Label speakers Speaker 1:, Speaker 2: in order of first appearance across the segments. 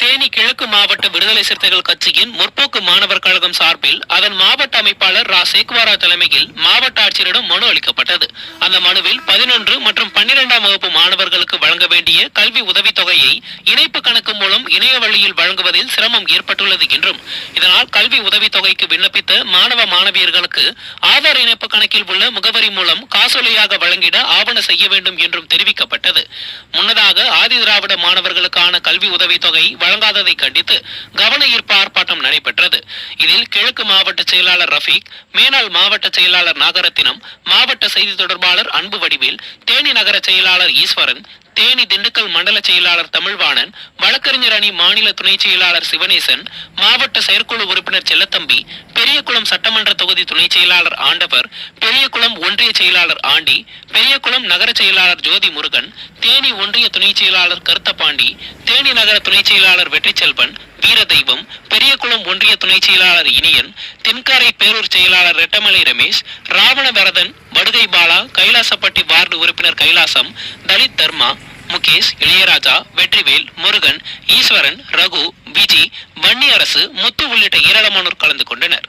Speaker 1: தேனி கிழக்கு மாவட்ட விடுதலை சிறுத்தைகள் கட்சியின் முற்போக்கு மாணவர் கழகம் சார்பில் அதன் மாவட்ட அமைப்பாளர் ரா. சேக்வாரா தலைமையில் மாவட்ட ஆட்சியரிடம் மனு அளிக்கப்பட்டது. அந்த மனுவில் பதினொன்று மற்றும் பன்னிரெண்டாம் வகுப்பு மாணவர்களுக்கு வழங்க வேண்டிய கல்வி உதவித்தொகையை இணைப்பு கணக்கு மூலம் இணைய வழியில் வழங்குவதில் சிரமம் ஏற்பட்டுள்ளது என்றும் இதனால் கல்வி உதவித்தொகைக்கு விண்ணப்பித்த மாணவ மாணவியர்களுக்கு ஆதார் இணைப்பு கணக்கில் உள்ள முகவரி மூலம் காசோலையாக வழங்கிட ஆவண செய்ய வேண்டும் என்றும் தெரிவிக்கப்பட்டது. முன்னதாக ஆதி திராவிட மாணவர்களுக்கான கல்வி உதவித்தொகை வழங்காததை கண்டித்து கவன ஈர்ப்பு ஆர்ப்பாட்டம் நடைபெற்றது. இதில் கிழக்கு மாவட்ட செயலாளர் ரஃபீக் மேனாள் மாவட்ட செயலாளர் நாகரத்தினம் மாவட்ட செய்தி தொடர்பாளர் அன்பு வடிவேல் தேனி நகர செயலாளர் ஈஸ்வரன் தேனி திண்டுக்கல் மண்டல செயலாளர் தமிழ்வாணன் வழக்கறிஞர் அணி மாநில துணை செயலாளர் சிவனேசன் மாவட்ட செயற்குழு உறுப்பினர் செல்லத்தம்பி பெரியகுளம் சட்டமன்ற தொகுதி துணை செயலாளர் ஆண்டவர் பெரியகுளம் ஒன்றிய செயலாளர் ஆண்டி பெரியகுளம் நகர செயலாளர் ஜோதி முருகன் தேனி ஒன்றிய துணை செயலாளர் கருத்தப்பாண்டி தேனி நகர துணை செயலாளர் வெற்றிச்செல்வன் வீரதெய்வம் பெரியகுளம் ஒன்றிய துணை செயலாளர் இனியன் தென்காரை பேரூர் செயலாளர் ரெட்டமலை ரமேஷ் ராவணபரதன் வடுகை பாலா கைலாசப்பட்டி வார்டு உறுப்பினர் கைலாசம் தலித் தர்மா முகேஷ் இளையராஜா வெற்றிவேல் முருகன் ஈஸ்வரன் ரகு விஜி வன்னியரசு முத்து உள்ளிட்ட ஏராளமானோர் கலந்து கொண்டனர்.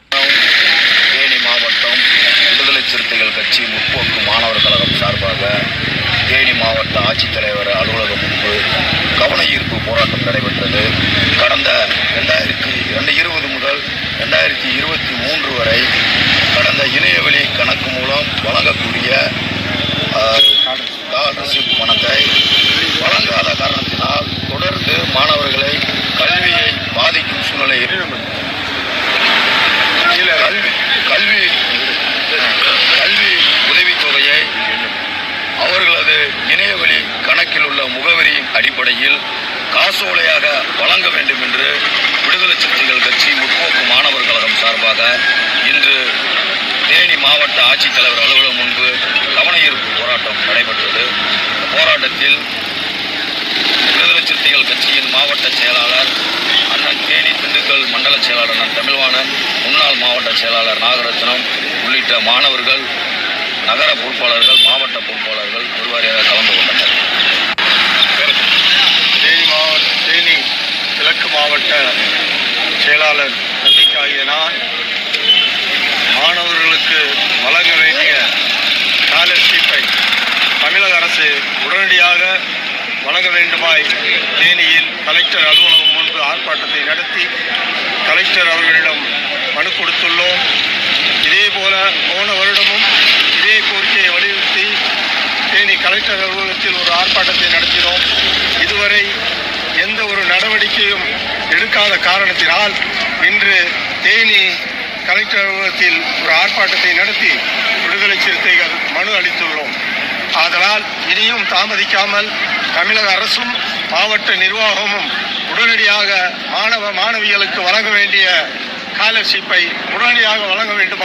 Speaker 2: தேனி மாவட்டம் விடுதலை சிறுத்தைகள் கட்சி முற்போக்கு மாணவர் கழகம் சார்பாக தேனி மாவட்ட ஆட்சித்தலைவர் அலுவலகம் முன்பு கவன ஈர்ப்பு போராட்டம் நடைபெற்றது. கடந்த ரெண்டாயிரத்தி ரெண்டு இருபது முதல் ரெண்டாயிரத்தி இருபத்தி மூன்று வரை கடந்த இணையவழி கணக்கு மூலம் வழங்கக்கூடிய ஸ்காலர்ஷிப் பணத்தை வழங்காத காரணத்தினால் தொடர்ந்து மாணவர்களை கல்வியை பாதிக்கும் சூழ்நிலை கல்வி கல்வி கல்வி உதவித்தொகையை அவர்களது இணையவழி கணக்கில் உள்ள முகவரியின் அடிப்படையில் காசோலையாக வழங்க வேண்டும் என்று விடுதலை சிறுத்தைகள் கட்சி முற்போக்கு மாணவர் கழகம் சார்பாக இன்று தேனி மாவட்ட ஆட்சித்தலைவர் அலுவலகம் முன்பு கவனஈர்ப்பு போராட்டம் நடைபெற்றது. போராட்டத்தில் விடுதலை சிறுத்தைகள் கட்சியின் மாவட்ட செயலாளர் அண்ணன் தேனி திண்டுக்கல் மண்டல செயலாளர் அண்ணன் தமிழ்வாணன் முன்னாள் மாவட்ட செயலாளர் நாகரத்னம் உள்ளிட்ட மாணவர்கள் நகர பொறுப்பாளர்கள் மாவட்ட பொறுப்பாளர்கள் ஒருவாரியாக கலந்து கொண்டனர்
Speaker 3: தேனி மாவட்ட தேனி கிழக்கு மாவட்ட செயலாளர் ரஃபீக் ஆகிய நான் மாணவர்களுக்கு வழங்க வேண்டிய ஸ்காலர்ஷிப்பை தமிழக அரசு உடனடியாக வழங்க வேண்டுமாய் தேனியில் கலெக்டர் அலுவலகம் முன்பு ஆர்ப்பாட்டத்தை நடத்தி கலெக்டர் அவர்களிடம் மனு கொடுத்துள்ளோம். இதேபோல போன வருடமும் இதே கோரிக்கையை வலியுறுத்தி தேனி கலெக்டர் அலுவலகத்தில் ஒரு ஆர்ப்பாட்டத்தை நடத்தினோம். இதுவரை எந்த ஒரு நடவடிக்கையும் எடுக்காத காரணத்தினால் இன்று தேனி கலெக்டர் அலுவலகத்தில் ஒரு ஆர்ப்பாட்டத்தை நடத்தி விடுதலை சிறுத்தைகள் மனு அளித்துள்ளோம். ஆதலால் இனியும் தாமதிக்காமல் தமிழக அரசும் மாவட்ட நிர்வாகமும் உடனடியாக மாணவ மாணவிகளுக்கு வழங்க வேண்டிய ஸ்காலர்ஷிப்பை உடனடியாக வழங்க வேண்டும்?